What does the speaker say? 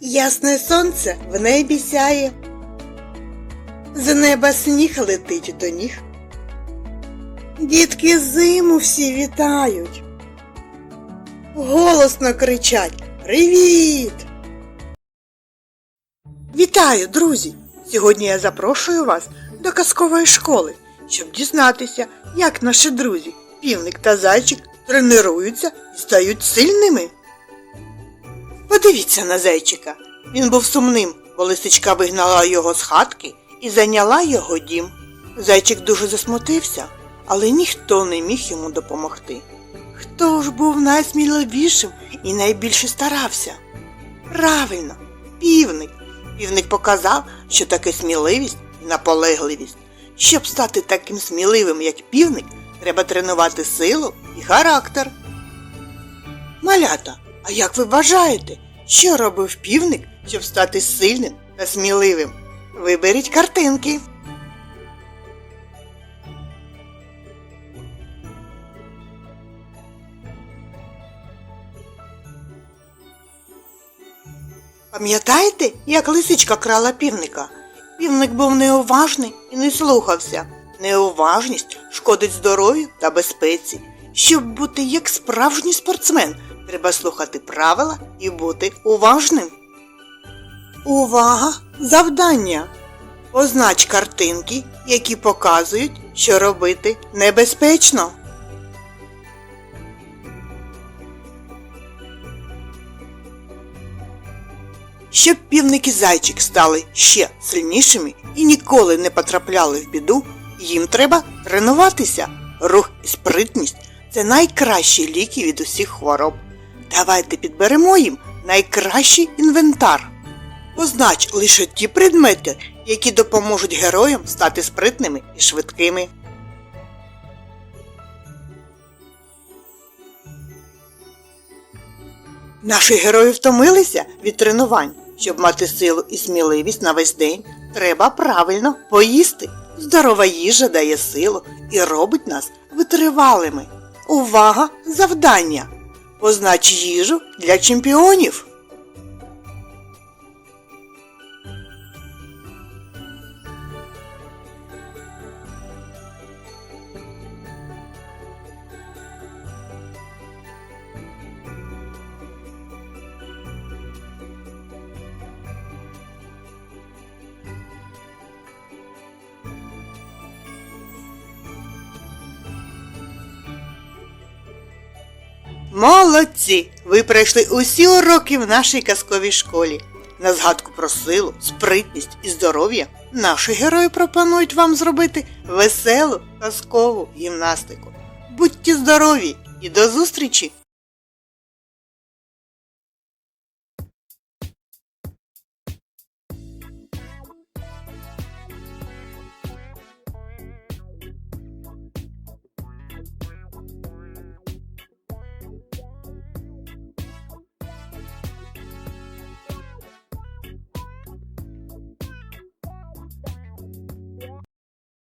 Ясне сонце в небі сяє. З неба сніг летить до ніг. Дітки зиму всі вітають. Голосно кричать Привіт! Вітаю, друзі! Сьогодні я запрошую вас до казкової школи, щоб дізнатися, як наші друзі, півник та зайчик тренуються і стають сильними. Подивіться на зайчика. Він був сумним, бо лисичка вигнала його з хатки і зайняла його дім. Зайчик дуже засмутився, але ніхто не міг йому допомогти. Хто ж був найсміливішим і найбільше старався? Правильно, півник. Півник показав, що таке сміливість і наполегливість. Щоб стати таким сміливим, як півник, треба тренувати силу і характер. Малята, а як ви вважаєте, що робив півник, щоб стати сильним та сміливим? Виберіть картинки. Пам'ятаєте, як лисичка крала півника? Півник був неуважний і не слухався. Неуважність шкодить здоров'ю та безпеці. Щоб бути як справжній спортсмен, треба слухати правила і бути уважним. Увага! Завдання! Познач картинки, які показують, що робити небезпечно. Щоб півник і зайчик стали ще сильнішими і ніколи не потрапляли в біду, їм треба тренуватися. Рух і спритність це найкращі ліки від усіх хвороб. Давайте підберемо їм найкращий інвентар. Познач лише ті предмети, які допоможуть героям стати спритними і швидкими. Наші герої втомилися від тренувань. Щоб мати силу і сміливість на весь день, треба правильно поїсти. Здорова їжа дає силу і робить нас витривалими. Увага! Завдання! Познач їжу для чемпіонів. Молодці! Ви пройшли усі уроки в нашій казковій школі. На згадку про силу, спритність і здоров'я наші герої пропонують вам зробити веселу казкову гімнастику. Будьте здорові і до зустрічі